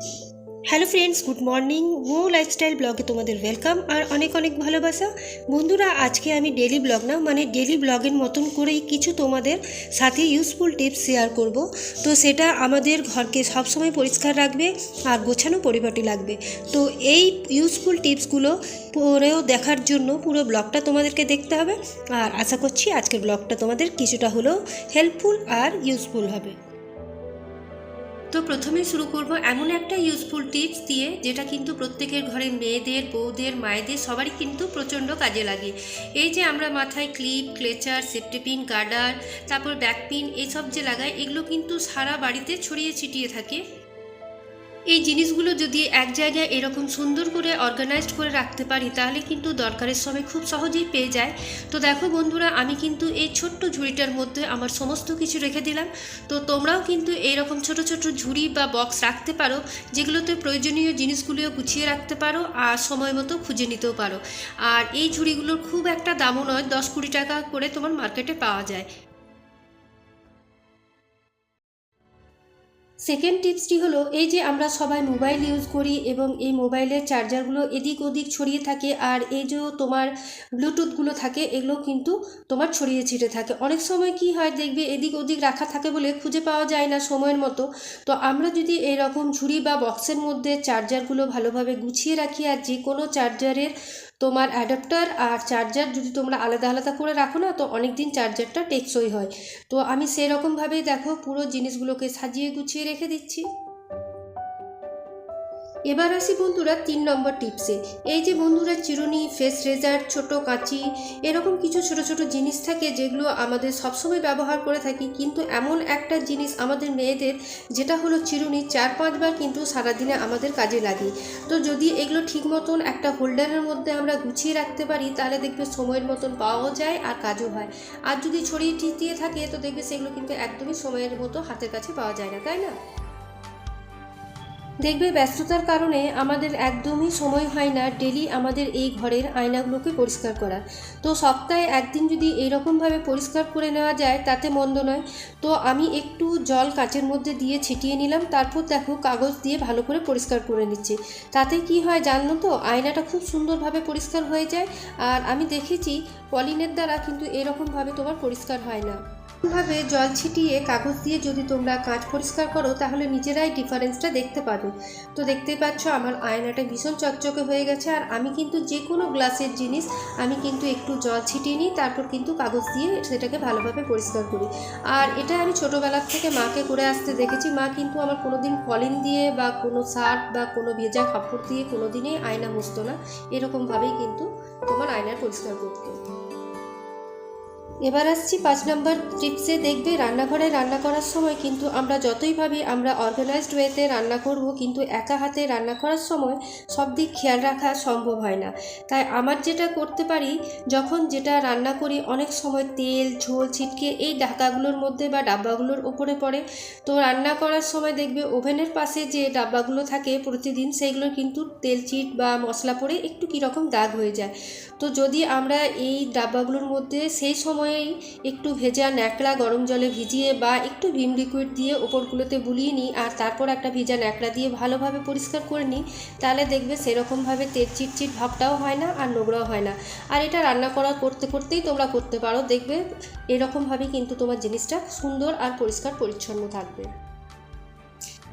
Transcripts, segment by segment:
Hello friends good morning মো lifestyle ব্লগে তোমাদের ওয়েলকাম আর অনেক অনেক ভালোবাসা। বন্ধুরা, আজকে আমি ডেলি ব্লগ না মানে ডেলি ব্লগের মতন করেই কিছু তোমাদের সাথে ইউজফুল টিপস শেয়ার করব। তো সেটা আমাদের ঘরকে সবসময় পরিষ্কার রাখবে আর গোছানো পরিপাটি লাগবে। তো এই ইউজফুল টিপসগুলো পরেও দেখার জন্য পুরো ব্লগটা তোমাদেরকে দেখতে হবে। আর আশা করছি আজকের ব্লগটা তোমাদের কিছুটা হলেও হেল্পফুল আর ইউজফুল হবে। তো প্রথমেই শুরু করব এমন একটা ইউজফুল টিপস দিয়ে, যেটা কিন্তু প্রত্যেকের ঘরে মেয়েদের, বউদের, মায়েদের সবারই কিন্তু প্রচণ্ড কাজে লাগে। এই যে আমরা মাথায় ক্লিপ ক্লেচার সেফটিপিন গার্ডার তারপর ব্যাকপিন এইসব যে লাগাই, এগুলো কিন্তু সারা বাড়িতে ছড়িয়ে ছিটিয়ে থাকে। এই জিনিসগুলো যদি এক জায়গায় এরকম সুন্দর করে অর্গানাইজড করে রাখতে পারি, তাহলে কিন্তু দরকারের সময় খুব সহজেই পেয়ে যায়। তো দেখো বন্ধুরা, আমি কিন্তু এই ছোট্ট ঝুড়িটার মধ্যে আমার সমস্ত কিছু রেখে দিলাম। তো তোমরাও কিন্তু এইরকম ছোট ছোট ঝুড়ি বা বক্স রাখতে পারো, যেগুলোতে প্রয়োজনীয় জিনিসগুলিও গুছিয়ে রাখতে পারো আর সময় মতো খুঁজে নিতেও পারো। আর এই ঝুড়িগুলোর খুব একটা দামও নয়, দশ কুড়ি টাকা করে তোমার মার্কেটে পাওয়া যায়। সেকেন্ড টিপসটি হলো, এই যে আমরা সবাই মোবাইল ইউজ করি এবং এই মোবাইলের চার্জারগুলো এদিক ওদিক ছড়িয়ে থাকে আর এই যে তোমার ব্লুটুথগুলো থাকে, এগুলো কিন্তু তোমার ছড়িয়ে ছিটে থাকে। অনেক সময় কি হয়, দেখবে এদিক ওদিক রাখা থাকে বলে খুঁজে পাওয়া যায় না সময়ের মতো। তো আমরা যদি এরকম ঝুড়ি বা বক্সের মধ্যে চার্জারগুলো ভালোভাবে গুছিয়ে রাখি আর যে কোনো চার্জারের তোমার অ্যাডাপ্টার আর চার্জার যদি তোমরা আলাদা আলাদা করে রাখো না, তো অনেক দিন চার্জারটা টেকসই হয়। তো আমি সেরকমভাবেই দেখো, পুরো জিনিসগুলোকে সাজিয়ে গুছিয়ে রেখে দিচ্ছি। এবার আসি বন্ধুরা তিন নম্বর টিপসে। এই যে বন্ধুরা চিরুনি ফেস রেজার ছোট কাঁচি, এরকম কিছু ছোট ছোট জিনিস থাকে যেগুলো আমাদের সবসময় ব্যবহার করে থাকি, কিন্তু এমন একটা জিনিস আমাদের মেয়েদের, যেটা হলো চিরুনি, চার পাঁচবার কিন্তু সারাদিনে আমাদের কাজে লাগে। তো যদি এগুলো ঠিক মতন একটা হোল্ডারের মধ্যে আমরা গুছিয়ে রাখতে পারি, তাহলে দেখবে সময়ের মতন পাওয়াও যায় আর কাজও হয়। আর যদি ছড়িয়ে ছিটিয়ে থাকে, তো দেখবে সেগুলো কিন্তু একদমই সময়ের মতো হাতের কাছে পাওয়া যায় না, তাই না? দেখবে ব্যস্ততার কারণে আমাদের একদমই সময় হয় না ডেলি আমাদের এই ঘরের আয়নাগুলোকে পরিষ্কার করা তো সপ্তাহে একদিন যদি এইরকমভাবে পরিষ্কার করে নেওয়া যায়, তাতে মন্দ নয়। তো আমি একটু জল কাচের মধ্যে দিয়ে ছিটিয়ে নিলাম, তারপর দেখো কাগজ দিয়ে ভালো করে পরিষ্কার করে নিচ্ছি। তাতে কি হয় জানো তো, আয়নাটা খুব সুন্দরভাবে পরিষ্কার হয়ে যায়। আর আমি দেখেছি পলিনের দ্বারা কিন্তু এরকমভাবে তোমার পরিষ্কার হয় না। ভাবে জল ছিটিয়ে কাগজ দিয়ে যদি তোমরা কাঁচ পরিষ্কার করো, তাহলে নিজেরাই ডিফারেন্সটা দেখতে পাবে। তো দেখতেই পাচ্ছ, আমার আয়নাটা ভীষণ চকচকে হয়ে গেছে, আর আমি কিন্তু যে কোনো গ্লাসের জিনিস আমি কিন্তু একটু জল ছিটিয়ে নিই, তারপর কিন্তু কাগজ দিয়ে সেটাকে ভালোভাবে পরিষ্কার করি। আর এটা আমি ছোটোবেলার থেকে মাকে করে আসতে দেখেছি, মা কিন্তু আমার কোনো দিন কলিন দিয়ে বা কোনো শার্ট বা কোনো ভেজা কাপড় দিয়ে কোনো দিনই আয়না মুছতো না। এরকমভাবেই কিন্তু তোমার আয়নার পরিষ্কার করতো। এবার আসছি পাঁচ নম্বর টিপসে দেখবে রান্নাঘরে রান্না করার সময় কিন্তু আমরা যতই ভাবি আমরা অর্গানাইজড ওয়েতে রান্না করব, কিন্তু একা হাতে রান্না করার সময় সব দিক খেয়াল রাখা সম্ভব হয় না। তাই আমার যেটা করতে পারি, যখন যেটা রান্না করি অনেক সময় তেল, ঝোল, ছিটকে এই ঢাকাগুলোর মধ্যে বা ডাব্বাগুলোর ওপরে পড়ে। তো রান্না করার সময় দেখবে ওভেনের পাশে যে ডাব্বাগুলো থাকে প্রতিদিন সেইগুলো কিন্তু তেল চিট বা মশলা পড়ে একটু কীরকম দাগ হয়ে যায়। তো যদি আমরা এই ডাব্বাগুলোর মধ্যে সেই সময়েই একটু ভেজা ন্যাকড়া গরম জলে ভিজিয়ে বা একটু ভিম লিকুইড দিয়ে ওপরগুলোতে বুলিয়ে নিই আর তারপর একটা ভেজা ন্যাকড়া দিয়ে ভালোভাবে পরিষ্কার করে নিই, তাহলে দেখবে সেরকমভাবে তেল চিটচিট ভাবটাও হয় না আর নোংরাও হয় না। আর এটা রান্না করা করতে করতেই তোমরা করতে পারো, দেখবে এরকমভাবেই কিন্তু তোমার জিনিসটা সুন্দর আর পরিষ্কার পরিচ্ছন্ন থাকবে।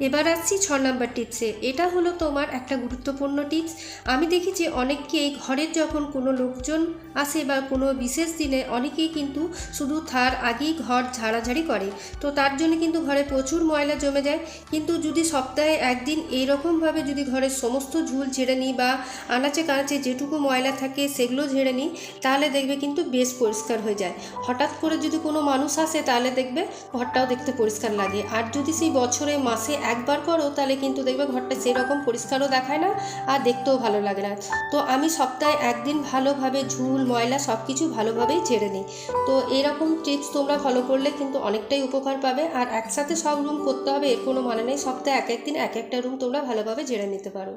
এবার আসছি ছ নাম্বার টিপসে এটা হলো তোমার একটা গুরুত্বপূর্ণ টিপস আমি দেখেছি অনেককেই ঘরের যখন কোনো লোকজন আসে বা কোনো বিশেষ দিনে অনেকেই কিন্তু শুধু থার আগেই ঘর ঝাড়াঝাড়ি করে। তো তার জন্য কিন্তু ঘরে প্রচুর ময়লা জমে যায়। কিন্তু যদি সপ্তাহে একদিন এইরকমভাবে যদি ঘরের সমস্ত ঝুল ঝেড়ে নিই বা আনাচে কানাচে যেটুকু ময়লা থাকে সেগুলো ঝেড়ে নিই, তাহলে দেখবে কিন্তু বেশ পরিষ্কার হয়ে যায়। হঠাৎ করে যদি কোনো মানুষ আসে, তাহলে দেখবে ঘরটাও দেখতে পরিষ্কার লাগে। আর যদি সেই বছরে মাসে একবার করো, তাহলে কিন্তু দেখবে ঘরটা সেরকম পরিষ্কারও দেখায় না আর দেখতেও ভালো লাগে না। তো আমি সপ্তাহে একদিন ভালোভাবে ঝুল, ময়লা সব কিছু ভালোভাবেই ঝেড়ে নিই। তো এরকম টিপস তোমরা ফলো করলে কিন্তু অনেকটাই উপকার পাবে। আর একসাথে সব রুম করতে হবে, এর কোনো মানে নেই, সপ্তাহে এক একদিন এক একটা রুম তোমরা ভালোভাবে ঝেড়ে নিতে পারো।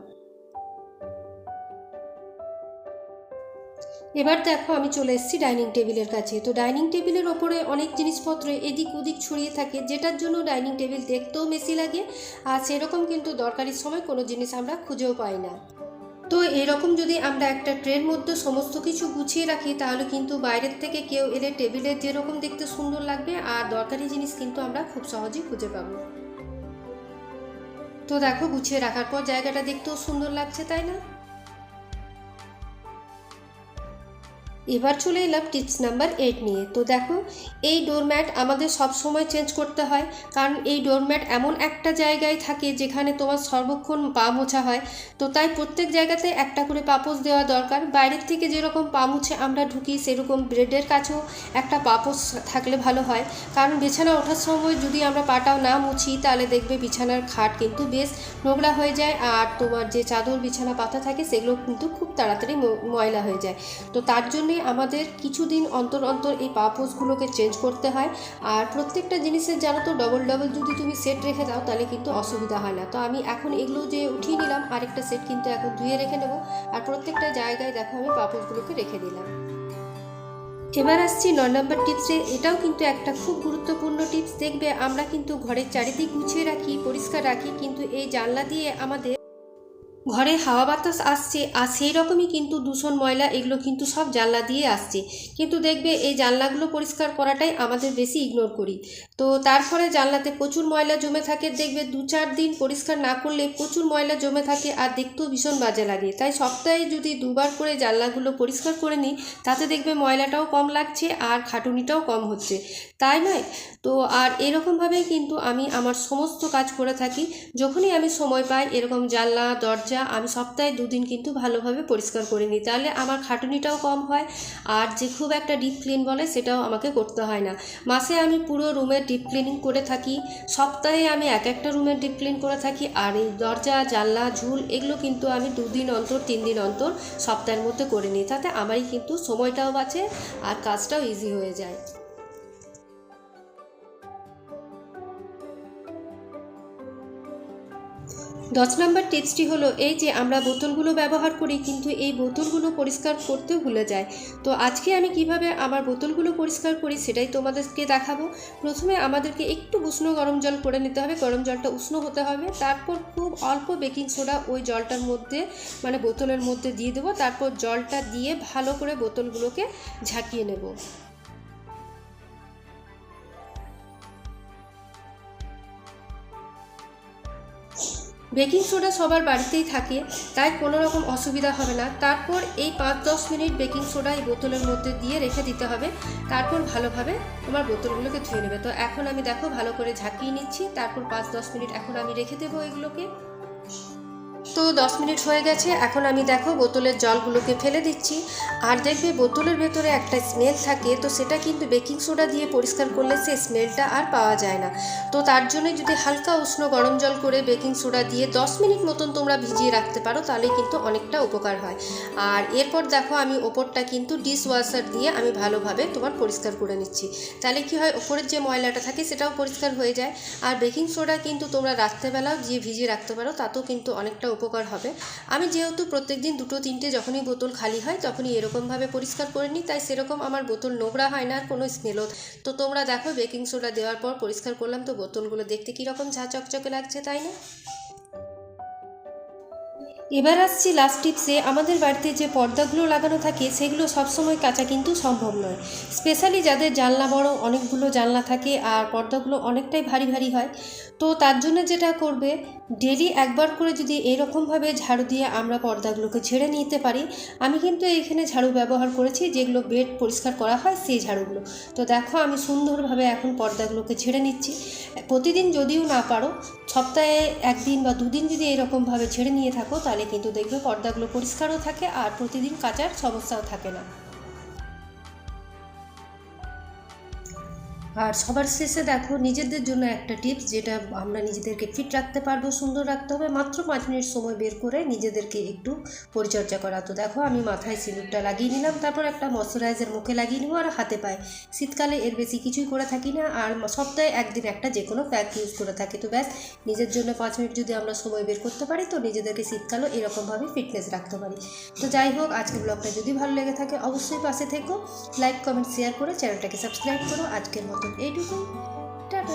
এবার দেখো আমি চলে এসেছি ডাইনিং টেবিলের কাছে। তো ডাইনিং টেবিলের ওপরে অনেক জিনিসপত্র এদিক ওদিক ছড়িয়ে থাকে, যেটার জন্য ডাইনিং টেবিল দেখতেও মেসি লাগে আর সেরকম কিন্তু দরকারি সময় কোনো জিনিস আমরা খুঁজেও পাই না। তো এরকম যদি আমরা একটা ট্রের মধ্যে সমস্ত কিছু গুছিয়ে রাখি, তাহলে কিন্তু বাইরের থেকে কেউ এলে টেবিলে যেরকম দেখতে সুন্দর লাগবে আর দরকারি জিনিস কিন্তু আমরা খুব সহজেই খুঁজে পাবো। তো দেখো গুছিয়ে রাখার পর জায়গাটা দেখতেও সুন্দর লাগছে, তাই না? এবার চলে এলাম টিপস নাম্বার এইট নিয়ে। তো দেখো, এই ডোরম্যাট আমাদের সব সময় চেঞ্জ করতে হয়, কারণ এই ডোরম্যাট এমন একটা জায়গায় থাকে যেখানে তোমার সর্বক্ষণ পা মোছা হয়। তো তাই প্রত্যেক জায়গাতে একটা করে পাপোস দেওয়া দরকার। বাইরের থেকে যেরকম পা মুছে আমরা ঢুকি, সেরকম ব্রেডের কাছেও একটা পাপোস থাকলে ভালো হয়। কারণ বিছানা ওঠার সময় যদি আমরা পাটাও না মুছি, তাহলে দেখবে বিছানার খাট কিন্তু বেশ নোংরা হয়ে যায়, আর তোমার যে চাদর, বিছানা, পাতা থাকে, সেগুলো কিন্তু খুব তাড়াতাড়ি ময়লা হয়ে যায়। তো তার জন্যে আমাদের কিছুদিন অন্তর অন্তর এই পাপোসগুলোকে চেঞ্জ করতে হয়। আর প্রত্যেকটা জিনিসের জানো তো ডবল ডবল যদি তুমি সেট রেখে দাও, তাহলে কিন্তু অসুবিধা হয় না। তো আমি এখন এগুলো যে উঠিয়ে নিলাম, আরেকটা সেট কিন্তু এখন ধুয়ে রেখে নেব আর প্রত্যেকটা জায়গায় দেখো আমি পাপোসগুলোকে রেখে দিলাম। এবার আসছি নয় নম্বর টিপসে। এটাও কিন্তু একটা খুব গুরুত্বপূর্ণ টিপস। দেখবে আমরা কিন্তু ঘরের চারিদিক গুছিয়ে রাখি, পরিষ্কার রাখি, কিন্তু এই জানলা দিয়ে আমাদের ঘরে হাওয়া বাতাস আসছে, আর সেই রকমই কিন্তু দূষণ ময়লা, এগুলো কিন্তু সব জানলা দিয়ে আসছে। কিন্তু দেখবে এই জানলাগুলো পরিষ্কার করাটাই আমাদের বেশি ইগনোর করি। তো তার ফলে জানলাতে প্রচুর ময়লা জমে থাকে, দেখবে দু চার দিন পরিষ্কার না করলে প্রচুর ময়লা জমে থাকে, আর দেখতেও ভীষণ বাজে লাগে। তাই সপ্তাহে যদি দুবার করে জানলাগুলো পরিষ্কার করে নিই, তাতে দেখবে ময়লাটাও কম লাগছে, আর খাটুনিটাও কম হচ্ছে। তাই নয়? তো আর এরকমভাবেই কিন্তু আমি আমার সমস্ত কাজ করে থাকি। যখনই আমি সময় পাই, এরকম জানলা, দরজা আমি সপ্তাহে দুদিন কিন্তু ভালোভাবে পরিষ্কার করে নিই। তাহলে আমার খাটুনিটাও কম হয় আর যে খুব একটা ডিপ ক্লিন বলে সেটাও আমাকে করতে হয় না। মাসে আমি পুরো রুমের ডিপ ক্লিনিং করে থাকি, সপ্তাহে আমি এক একটা রুমের ডিপ ক্লিন করে থাকি আর এই দরজা, জানলা, ঝুল এগুলো কিন্তু আমি দুদিন অন্তর তিন দিন অন্তর সপ্তাহের মধ্যে করে নিই। তাতে আমারই কিন্তু সময়টাও বাঁচে আর কাজটাও ইজি হয়ে যায়। দশ নম্বর টিপসটি হলো এই যে আমরা বোতলগুলো ব্যবহার করি, কিন্তু এই বোতলগুলো পরিষ্কার করতেও ভুলে যায়। তো আজকে আমি কীভাবে আমার বোতলগুলো পরিষ্কার করি সেটাই তোমাদেরকে দেখাবো। প্রথমে আমাদেরকে একটু উষ্ণ গরম জল করে নিতে হবে, গরম জলটা উষ্ণ হতে হবে। তারপর খুব অল্প বেকিং সোডা ওই জলটার মধ্যে মানে বোতলের মধ্যে দিয়ে দেবো। তারপর জলটা দিয়ে ভালো করে বোতলগুলোকে ঝাঁকিয়ে নেব। বেকিং সোডা সবার বাড়িতেই থাকে, তাই কোনো রকম অসুবিধা হবে না। তারপর এই পাঁচ দশ মিনিট বেকিং সোডা এই বোতলের মধ্যে দিয়ে রেখে দিতে হবে। তারপর ভালোভাবে তোমার বোতলগুলোকে ধুয়ে নেবে। তো এখন আমি দেখো ভালো করে ঝাঁকিয়ে নিচ্ছি। তারপর পাঁচ দশ মিনিট এখন আমি রেখে দেবো এগুলোকে। তো দশ মিনিট হয়ে গেছে, এখন আমি দেখো বোতলের জলগুলোকে ফেলে দিচ্ছি। আর দেখবে বোতলের ভেতরে একটা স্মেল থাকে, তো সেটা কিন্তু বেকিং সোডা দিয়ে পরিষ্কার করলে সেই স্মেলটা আর পাওয়া যায় না। তো তার জন্য যদি হালকা উষ্ণ গরম জল করে বেকিং সোডা দিয়ে দশ মিনিট মতন তোমরা ভিজিয়ে রাখতে পারো, তাহলে কিন্তু অনেকটা উপকার হয়। আর এরপর দেখো আমি ওপরটা কিন্তু ডিশ ওয়াশার দিয়ে আমি ভালোভাবে তোমার পরিষ্কার করে নিচ্ছি। তাহলে কি হয়, ওপরের যে ময়লাটা থাকে সেটাও পরিষ্কার হয়ে যায়। আর বেকিং সোডা কিন্তু তোমরা রাত্রেবেলাও দিয়ে ভিজিয়ে রাখতে পারো, তাতেও কিন্তু অনেকটা উপকার হবে। আমি যেহেতু প্রত্যেক দিন দুটো, তিনটে যখনই বোতল খালি হয়, তখনই এরকমভাবে পরিষ্কার করে নিই। তাই সেরকম আমার বোতল নোংরা হয় না আর কোনো স্মেলও তো তোমরা দেখো বেকিং সোডা দেওয়ার পর পরিষ্কার করলাম তো বোতলগুলো দেখতে কীরকম ঝা চকচকে লাগছে, তাই না? এবার আসছি লাস্ট টিপসে আমাদের বাড়িতে যে পর্দাগুলো লাগানো থাকে, সেগুলো সবসময় কাচা কিন্তু সম্ভব নয়। স্পেশালি যাদের জানলা বড়, অনেকগুলো জানলা থাকে আর পর্দাগুলো অনেকটাই ভারী ভারী হয়। তো তার জন্য যেটা করবে ডেলি একবার করে যদি এরকমভাবে ঝাড়ু দিয়ে আমরা পর্দাগুলোকে ঝেড়ে নিতে পারি, আমি কিন্তু এইখানে ঝাড়ু ব্যবহার করেছি, যেগুলো বেড পরিষ্কার করা হয় সেই ঝাড়ুগুলো। তো দেখো, আমি সুন্দরভাবে এখন পর্দাগুলোকে ঝেড়ে নিচ্ছি। প্রতিদিন যদিও না পারো, সপ্তাহে একদিন বা দুদিন যদি এরকমভাবে ঝেড়ে নিয়ে থাকো, তাহলে কিন্তু দেখবে পর্দাগুলো পরিষ্কারও থাকে আর প্রতিদিন কাচার সমস্যাও থাকে না। আর সবার শেষে দেখো, নিজেদের জন্য একটা টিপস যেটা আমরা নিজেদেরকে ফিট রাখতে পারব, সুন্দর রাখতে হবে। মাত্র পাঁচ মিনিট সময় বের করে নিজেদেরকে একটু পরিচর্যা করা। তো দেখো, আমি মাথায় সিঁদুরটা লাগিয়ে নিলাম, তারপর একটা ময়শ্চারাইজার মুখে লাগিয়ে নিবো আর হাতে পায়ে। শীতকালে এর বেশি কিছুই করে থাকি না, আর সপ্তাহে একদিন একটা যে কোনো প্যাক ইউজ করে থাকি। তো ব্যাস, নিজের জন্য পাঁচ মিনিট যদি আমরা সময় বের করতে পারি, তো নিজেদেরকে শীতকালও এরকমভাবে ফিটনেস রাখতে পারি। তো যাই হোক আজকের ব্লগটা যদি ভালো লেগে থাকে, অবশ্যই পাশে থেকো। লাইক কমেন্ট শেয়ার করে চ্যানেলটাকে সাবস্ক্রাইব করো। আজকের মতন এইটুকুই টাটা